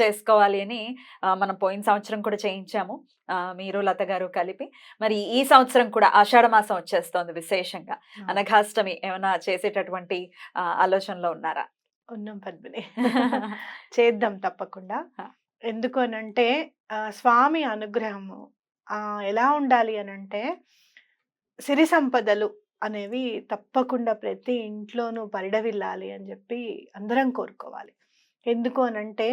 చేసుకోవాలి అని మనం పోయిన సంవత్సరం కూడా చేయించాము. మీరు లత గారు కలిపి. మరి ఈ సంవత్సరం కూడా ఆషాఢ మాసం వచ్చేస్తోంది విశేషంగా. అనఘాష్టమి ఏమైనా చేసేటటువంటి ఆలోచనలో ఉన్నారా? ఉన్నాం పద్మిని. చేద్దాం తప్పకుండా. ఎందుకు అనంటే స్వామి అనుగ్రహము ఎలా ఉండాలి అనంటే సిరి సంపదలు అనేవి తప్పకుండా ప్రతి ఇంట్లోనూ పరిడవిల్లాలి అని చెప్పి అందరం కోరుకోవాలి. ఎందుకు అనంటే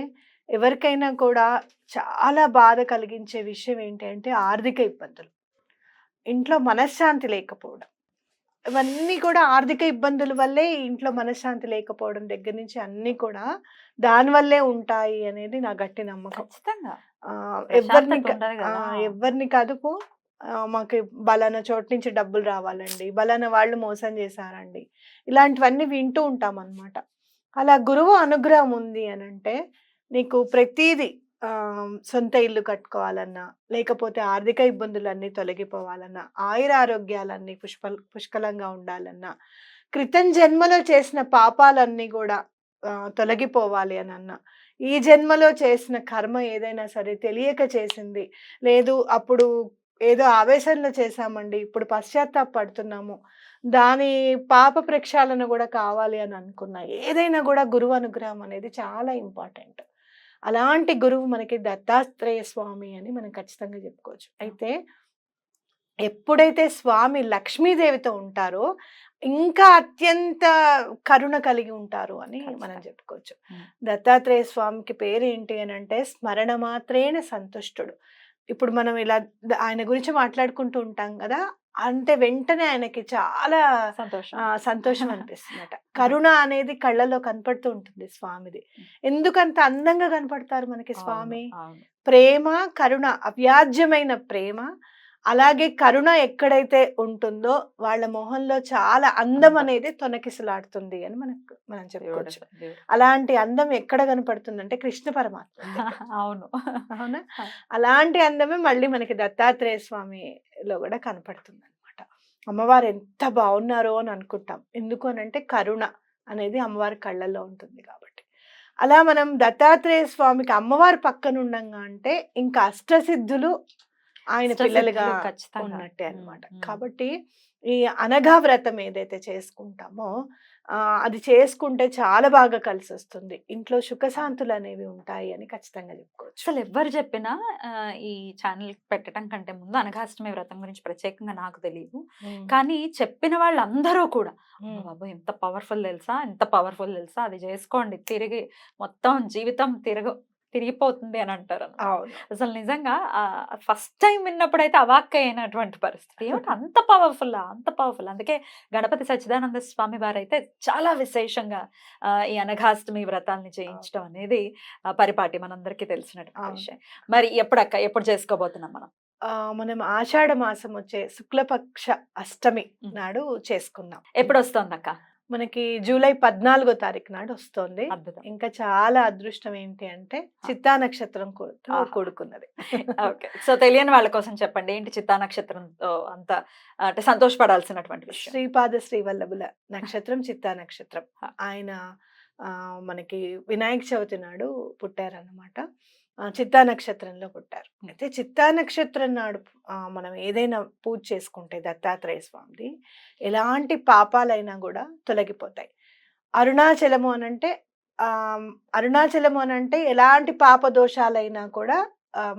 ఎవరికైనా కూడా చాలా బాధ కలిగించే విషయం ఏంటి అంటే ఆర్థిక ఇబ్బందులు. ఇంట్లో మనశ్శాంతి లేకపోవడం. ఇవన్నీ కూడా ఆర్థిక ఇబ్బందుల వల్లే ఇంట్లో మనశ్శాంతి లేకపోవడం దగ్గర నుంచి అన్నీ కూడా దానివల్లే ఉంటాయి అనేది నా గట్టి నమ్మకం. ఎవరిని. ఎవరిని కదుపు మాకు బలానా చోటు నుంచి డబ్బులు రావాలండి బలానా వాళ్ళు మోసం చేశారండి. ఇలాంటివన్నీ వింటూ ఉంటాం అన్నమాట అలా గురువు అనుగ్రహం ఉంది అని అంటే నీకు ప్రతీది సొంత ఇల్లు కట్టుకోవాలన్నా లేకపోతే ఆర్థిక ఇబ్బందులన్నీ తొలగిపోవాలన్నా ఆయుర ఆరోగ్యాలన్నీ పుష్ప పుష్కలంగా ఉండాలన్నా క్రితం జన్మలో చేసిన పాపాలన్నీ కూడా తొలగిపోవాలి అని అన్నా ఈ జన్మలో చేసిన కర్మ ఏదైనా సరే తెలియక చేసింది. లేదు అప్పుడు ఏదో ఆవేశంలో చేశామండి ఇప్పుడు పశ్చాత్తాపడుతున్నాము. దాని పాప ప్రక్షాళన కూడా కావాలి అని అనుకున్నా. ఏదైనా కూడా గురువు అనుగ్రహం అనేది చాలా ఇంపార్టెంట్. అలాంటి గురువు మనకి దత్తాత్రేయ స్వామి అని మనం ఖచ్చితంగా చెప్పుకోవచ్చు అయితే ఎప్పుడైతే స్వామి లక్ష్మీదేవితో ఉంటారో ఇంకా అత్యంత కరుణ కలిగి ఉంటారు అని మనం. చెప్పుకోవచ్చు. దత్తాత్రేయ స్వామికి పేరు ఏంటి అని అంటే స్మరణ మాత్రేన సంతుష్టుడు ఇప్పుడు మనం ఇలా ఆయన గురించి మాట్లాడుకుంటూ ఉంటాం కదా! అంటే వెంటనే ఆయనకి చాలా సంతోషం. సంతోషం అనిపిస్తుందట. కరుణ అనేది కళ్ళలో కనపడుతూ ఉంటుంది స్వామిది. ఎందుకంత అందంగా కనపడతారు మనకి స్వామి. ప్రేమ కరుణ అవ్యాజ్యమైన ప్రేమ అలాగే కరుణ ఎక్కడైతే ఉంటుందో వాళ్ళ మొహంలో చాలా అందం. అనేది తొనకిసలాడుతుంది అని మనకు మనం చెప్పుకోవచ్చు. అలాంటి అందం ఎక్కడ కనపడుతుందంటే కృష్ణ పరమాత్మ. అవును అవునా. అలాంటి అందమే మళ్ళీ మనకి దత్తాత్రేయ స్వామిలో కూడా కనపడుతుంది అనమాట అమ్మవారు ఎంత బాగున్నారో అని అనుకుంటాం ఎందుకు అని అంటే కరుణ అనేది అమ్మవారి కళ్ళల్లో ఉంటుంది కాబట్టి అలా మనం దత్తాత్రేయ స్వామికి అమ్మవారి పక్కన ఉండంగా అంటే ఇంకా అష్టసిద్ధులు ఆయన పిల్లలుగా ఖచ్చితంగా. ఉన్నట్టే ఉమ్. కాబట్టి ఈ అనఘా వ్రతం ఏదైతే చేసుకుంటామో అది చేసుకుంటే చాలా బాగా కలిసి వస్తుంది ఇంట్లో సుఖశాంతులు అనేవి ఉంటాయి అని ఖచ్చితంగా చెప్పుకోవచ్చు. అసలు ఎవ్వరు చెప్పినా ఈ ఛానల్ పెట్టడం కంటే ముందు అనఘాష్టమి వ్రతం గురించి ప్రత్యేకంగా నాకు తెలియదు. కానీ చెప్పిన వాళ్ళందరూ కూడా. బాబు ఎంత పవర్ఫుల్ తెలుసా? ఎంత పవర్ఫుల్ తెలుసా? అది చేసుకోండి. తిరిగి మొత్తం జీవితం తిరగ తిరిగిపోతుంది అని అంటారు అసలు నిజంగా ఫస్ట్ టైం విన్నప్పుడైతే అవాక్క అయినటువంటి పరిస్థితి. ఏమిటి అంత పవర్ఫుల్ అంత పవర్ఫుల్ అందుకే గణపతి సచ్చిదానంద స్వామి వారు అయితే చాలా విశేషంగా ఆ, ఈ అనఘాష్టమి వ్రతాల్ని చేయించడం అనేది పరిపాటి మనందరికీ తెలిసినటువంటి. విషయం. మరి ఎప్పుడక్క ఎప్పుడు చేసుకోబోతున్నాం మనం? ఆ, మనం ఆషాఢ మాసం వచ్చే శుక్లపక్ష అష్టమి. నాడు చేసుకుందాం. ఎప్పుడు వస్తుంది అక్క మనకి జూలై పద్నాలుగో తారీఖు నాడు వస్తుంది. ఇంకా చాలా అదృష్టం ఏంటి అంటే చిత్తా నక్షత్రం. కూడుకున్నది. ఓకే. సో తెలియని వాళ్ళ కోసం చెప్పండి. ఏంటి చిత్తా నక్షత్రంతో అంత అంటే సంతోషపడాల్సినటువంటి విషయం. శ్రీపాద శ్రీవల్లభుల నక్షత్రం చిత్తా నక్షత్రం. ఆయన ఆ, మనకి వినాయక చవితి నాడు పుట్టారన్నమాట. చిత్తా నక్షత్రంలో పుట్టారు. అయితే చిత్తా నక్షత్రం నాడు మనం ఏదైనా పూజ చేసుకుంటే దత్తాత్రేయ స్వామిది ఎలాంటి పాపాలైనా కూడా తొలగిపోతాయి అరుణాచలము అనంటే అరుణాచలము అనంటే ఎలాంటి పాప దోషాలైనా కూడా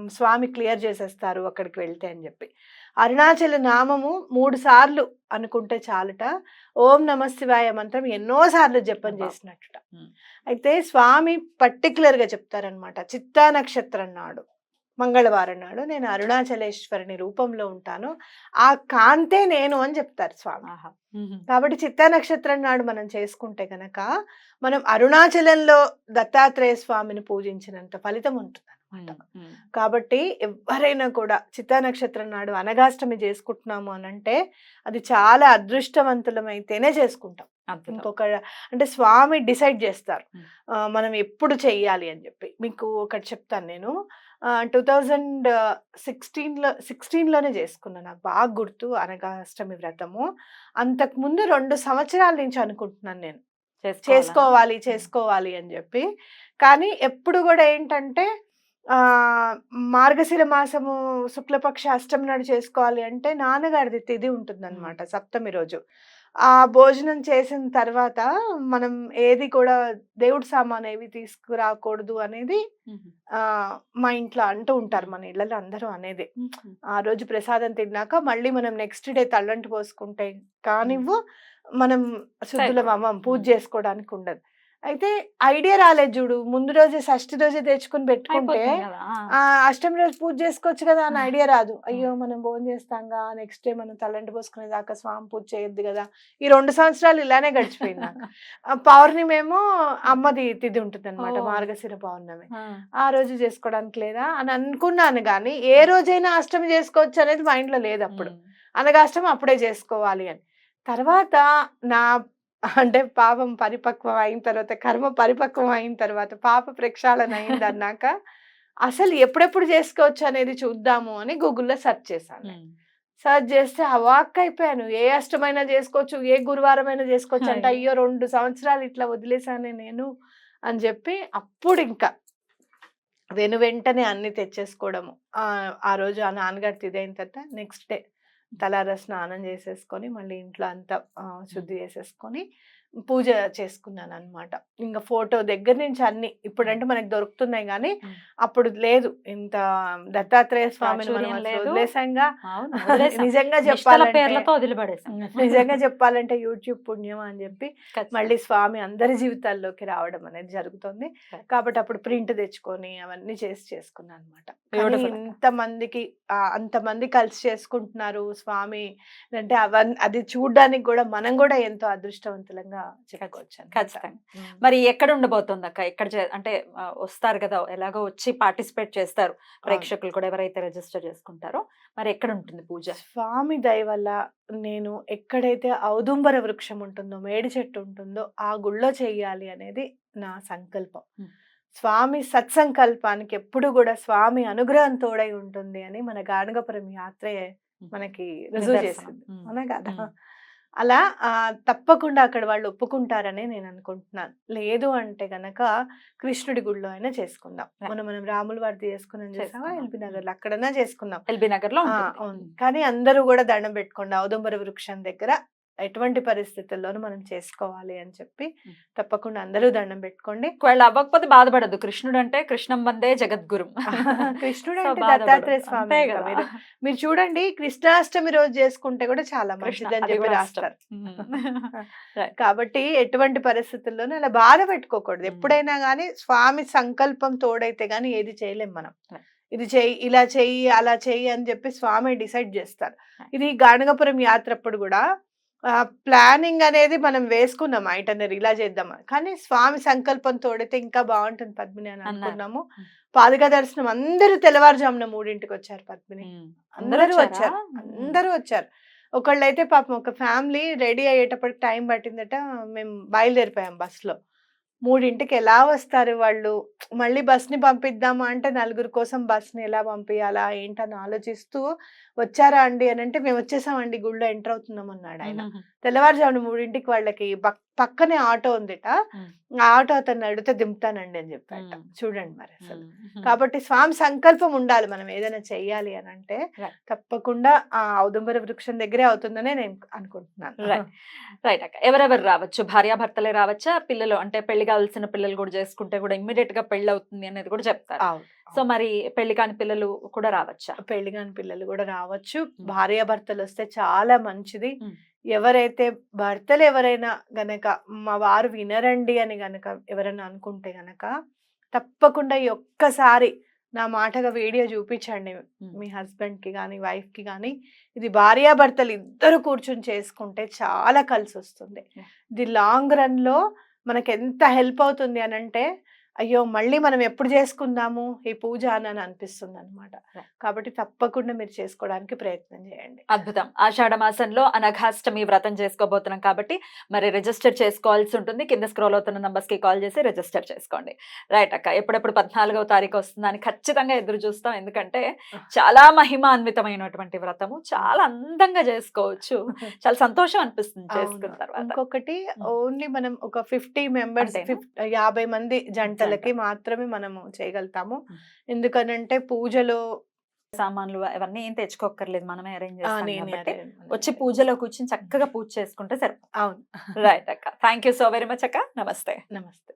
స్వామి క్లియర్ చేసేస్తారు అక్కడికి వెళ్తే అని చెప్పి అరుణాచల నామము మూడు సార్లు అనుకుంటే చాలుట ఓం నమ శివాయ మంత్రం ఎన్నో సార్లు జపం. చేసినట్టుట. అయితే స్వామి పర్టికులర్గా చెప్తారనమాట చిత్తా నక్షత్రం నాడు మంగళవారం నాడు నేను అరుణాచలేశ్వరుని రూపంలో ఉంటాను. ఆ కాంతే నేను అని చెప్తారు స్వామి. కాబట్టి చిత్తా నక్షత్రం నాడు మనం చేసుకుంటే గనక మనం అరుణాచలంలో దత్తాత్రేయ స్వామిని పూజించినంత ఫలితం ఉంటుంది. మ్మ్. కాబట్టి ఎవరైనా కూడా చిత్తా నక్షత్రం నాడు అనగాష్టమి చేసుకుంటున్నాము అని అంటే అది చాలా అదృష్టవంతులమైతేనే చేసుకుంటాం. ఇంకొక అంటే స్వామి డిసైడ్ చేస్తారు. మనం ఎప్పుడు చెయ్యాలి అని చెప్పి. మీకు ఒకటి చెప్తాను నేను. టూ థౌజండ్ సిక్స్టీన్లో సిక్స్టీన్లోనే చేసుకున్నాను నాకు. బాగా గుర్తు అనగాష్టమి వ్రతము. అంతకు ముందు రెండు సంవత్సరాల నుంచి అనుకుంటున్నాను నేను. చేసుకోవాలా? చేసుకోవాలి అని చెప్పి. కానీ ఎప్పుడు కూడా ఏంటంటే మార్గశిర మాసము శుక్లపక్ష అష్టమి నాడు చేసుకోవాలి అంటే నాన్నగారిది తిథి ఉంటుందన్నమాట సప్తమి రోజు. ఆ భోజనం చేసిన తర్వాత మనం ఏది కూడా దేవుడి సామాన్ ఏవి తీసుకురాకూడదు అనేది మా ఇంట్లో అంటూ ఉంటారు మన ఇళ్ళలో అందరూ అనేది. ఆ రోజు ప్రసాదం తిన్నాక మళ్ళీ మనం నెక్స్ట్ డే తల్లంటి పోసుకుంటే కానివ్వు మనం శుద్ధులం పూజ. చేసుకోవడానికి ఉండదు. అయితే ఐడియా రాలేదు చూడు. ముందు రోజే షష్ఠి రోజే తెచ్చుకుని పెట్టుకుంటే. ఆ. అష్టమి రోజు పూజ చేసుకోవచ్చు కదా అని ఐడియా రాదు. అయ్యో మనం భోజనం చేస్తాంగా నెక్స్ట్ డే మనం తలంటి పోసుకునే దాకా స్వామి పూజ చేయొద్దు కదా. ఈ రెండు సంవత్సరాలు ఇలానే గడిచిపోయింది పౌర్ణమి ఏమో అమ్మది తిథి ఉంటుంది అనమాట. మార్గశిర పౌర్ణమి. ఆ. రోజు చేసుకోవడానికి లేదా అని అనుకున్నాను కానీ ఏ రోజైనా అష్టమి చేసుకోవచ్చు అనేది మైండ్లో లేదు అప్పుడు. మ్మ్. అనగాష్టమి అప్పుడే చేసుకోవాలి అని. తర్వాత నా అంటే పాపం పరిపక్వం అయిన తర్వాత కర్మ పరిపక్వం అయిన తర్వాత పాప ప్రక్షాళన అయింది అన్నాక అసలు ఎప్పుడెప్పుడు చేసుకోవచ్చు అనేది చూద్దాము అని గూగుల్లో సెర్చ్ చేశాను. సెర్చ్ చేస్తే అవాక్ అయిపోయాను ఏ అష్టమైనా చేసుకోవచ్చు ఏ గురువారం అయినా చేసుకోవచ్చు అంటే అయ్యో. రెండు సంవత్సరాలు ఇట్లా వదిలేసానే నేను అని చెప్పి అప్పుడు ఇంకా వెను వెంటనే అన్ని తెచ్చేసుకోవడము ఆ ఆ రోజు ఆ నాన్నగారు తిదైన తర్వాత నెక్స్ట్ డే తలార స్నానం చేసేసుకొని మళ్ళీ ఇంట్లో అంతా శుద్ధి చేసేసుకొని పూజ చేసుకున్నాను అనమాట ఇంకా ఫోటో దగ్గర నుంచి అన్ని ఇప్పుడంటే మనకి దొరుకుతున్నాయి కానీ. అప్పుడు లేదు ఇంత దత్తాత్రేయ స్వామిని. వదిలేసాంగా. నిజంగా చెప్పాలంటే నిజంగా చెప్పాలంటే యూట్యూబ్ పుణ్యం అని చెప్పి. మళ్ళీ స్వామి అందరి జీవితాల్లోకి రావడం అనేది జరుగుతుంది. కాబట్టి అప్పుడు ప్రింట్ తెచ్చుకొని అవన్నీ చేసి చేసుకున్నాను అనమాట Beautiful. ఇంత మందికి అంత మంది కలిసి చేసుకుంటున్నారు స్వామి అంటే అవన్నీ అది చూడడానికి కూడా మనం కూడా ఎంతో అదృష్టవంతులంగా అన్నమాట. ఖచ్చితంగా. మరి ఎక్కడ ఉండబోతుంది అక్క ఎక్కడ అంటే వస్తారు కదా ఎలాగో వచ్చి పార్టిసిపేట్ చేస్తారు ప్రేక్షకులు కూడా ఎవరైతే రిజిస్టర్ చేసుకుంటారో మరి ఎక్కడ ఉంటుంది పూజ స్వామి దయ వల్ల నేను ఎక్కడైతే ఔదుంబర వృక్షం ఉంటుందో మేడి చెట్టు ఉంటుందో ఆ గుళ్ళో చెయ్యాలి అనేది నా సంకల్పం. స్వామి సత్సంకల్పానికి ఎప్పుడు కూడా స్వామి అనుగ్రహం తోడై ఉంటుంది అని మన గానగపురం యాత్రే మనకి రుజువు. చేసింది. అవునా కదా. అలా ఆ, తప్పకుండా అక్కడ వాళ్ళు ఒప్పుకుంటారని నేను అనుకుంటున్నాను. లేదు అంటే గనక కృష్ణుడి గుడిలో అయినా చేసుకుందాం. మనం మనం రాముల వారిది చేసుకున్నాం చేసావా. ఎల్బీ నగర్ అక్కడన్నా చేసుకుందాం. ఎల్బీ నగర్లో కానీ అందరూ కూడా దండం పెట్టుకోండి. ఔదుంబర వృక్షం దగ్గర ఎటువంటి పరిస్థితుల్లోనూ మనం చేసుకోవాలి అని చెప్పి. తప్పకుండా అందరూ దండం పెట్టుకోండి ఒకవేళ అవ్వకపోతే బాధపడద్దు కృష్ణుడు అంటే కృష్ణం వందే జగద్గురు కృష్ణుడు అంటే. దత్తాత్రేయ స్వామి. మీరు మీరు చూడండి కృష్ణాష్టమి రోజు చేసుకుంటే కూడా చాలా మంచిది అని చెప్పి రాస్తారు. కాబట్టి ఎటువంటి పరిస్థితుల్లోనూ అలా బాధ పెట్టుకోకూడదు. ఎప్పుడైనా కానీ స్వామి సంకల్పం తోడైతే గానీ ఏది చేయలేం మనం. ఇది చెయ్యి ఇలా చెయ్యి అలా చెయ్యి అని చెప్పి స్వామి డిసైడ్ చేస్తారు. ఇది గానగపురం యాత్ర అప్పుడు కూడా ప్లానింగ్ అనేది మనం వేసుకున్నాం ఐటనరీ ఇలా చేద్దాం. కానీ స్వామి సంకల్పం తోడైతే ఇంకా బాగుంటుంది పద్మిని అని. అనుకున్నాము. పాదుక దర్శనం అందరూ తెల్లవారుజామున మూడింటికి వచ్చారు పద్మిని. అందరూ వచ్చారా? అందరూ వచ్చారు ఒకళ్ళైతే పాపం ఒక ఫ్యామిలీ రెడీ అయ్యేటప్పటికి టైం పట్టిందట మేము బయలుదేరిపోయాం బస్సులో మూడింటికి ఎలా వస్తారు వాళ్ళు? మళ్ళీ బస్ని పంపిద్దామా అంటే నలుగురు కోసం బస్ని ఎలా పంపించాలా ఏంటని ఆలోచిస్తూ వచ్చారా అండి అని అంటే మేము వచ్చేసామండి గుళ్ళో ఎంటర్ అవుతున్నాం అన్నాడు ఆయన. తెల్లవారుజామున మూడింటికి వాళ్ళకి పక్కనే ఆటో ఉందిట. ఆ ఆటో అతన్ని అడిగితే దింపుతానండి అని చెప్పాట. చూడండి మరి అసలు. కాబట్టి స్వామి సంకల్పం ఉండాలి మనం ఏదైనా చెయ్యాలి అని అంటే. తప్పకుండా ఆ ఔదుంబర వృక్షం దగ్గరే అవుతుందనే నేను అనుకుంటున్నాను Right. రైట్ అక్క ఎవరెవరు రావచ్చు భార్యాభర్తలే రావచ్చా పిల్లలు అంటే పెళ్ళి కావాల్సిన పిల్లలు కూడా చేసుకుంటే కూడా ఇమ్మీడియట్గా పెళ్ళి అవుతుంది అనేది కూడా చెప్తారు సో మరి పెళ్ళి కాని పిల్లలు కూడా రావచ్చా పెళ్ళి కాని పిల్లలు కూడా రావచ్చు. భార్యాభర్తలు వస్తే చాలా మంచిది. ఎవరైతే భర్తలు ఎవరైనా గనక మా వారు వినరండి అని గనక ఎవరైనా అనుకుంటే గనక తప్పకుండా ఈ ఒక్కసారి నా మాటగా వీడియో చూపించండి. మీ హస్బెండ్కి కానీ వైఫ్కి కానీ ఇది భార్యాభర్తలు ఇద్దరు కూర్చుని చేసుకుంటే చాలా కలిసి వస్తుంది. ఇది లాంగ్ రన్లో మనకి ఎంత హెల్ప్ అవుతుంది అని అంటే అయ్యో! మళ్ళీ మనం ఎప్పుడు చేసుకుందాము ఈ పూజ అని అని అనిపిస్తుంది అనమాట. కాబట్టి తప్పకుండా మీరు చేసుకోవడానికి ప్రయత్నం చేయండి. అద్భుతం. ఆషాఢ మాసంలో అనఘాష్టమి వ్రతం చేసుకోబోతున్నాం కాబట్టి మరి రిజిస్టర్ చేసుకోవాల్సి ఉంటుంది. కింద స్క్రోల్ అవుతున్న కి కాల్ చేసి రిజిస్టర్ చేసుకోండి. రైట్ అక్క ఎప్పుడెప్పుడు పద్నాలుగవ తారీఖు వస్తుందని ఖచ్చితంగా ఎదురు చూస్తాం. ఎందుకంటే చాలా మహిమాన్వితమైనటువంటి వ్రతము. చాలా అందంగా చేసుకోవచ్చు. చాలా సంతోషం అనిపిస్తుంది చేసుకున్న. తర్వాత. ఇంకొకటి. ఓన్లీ మనం ఒక ఫిఫ్టీ మెంబర్స్? యాభై మంది జంటలకి మాత్రమే మనము చేయగలుగుతాము. ఎందుకనంటే పూజలో సామాన్లు అవన్నీ ఏం తెచ్చుకోక్కర్లేదు. మనమే అరేంజ్ చేస్తాం వచ్చి పూజలో కూర్చుని చక్కగా పూజ చేసుకుంటే సరిపోతుంది. అవును. రైట్ అక్క. Thank you so very much అక్క. నమస్తే. నమస్తే.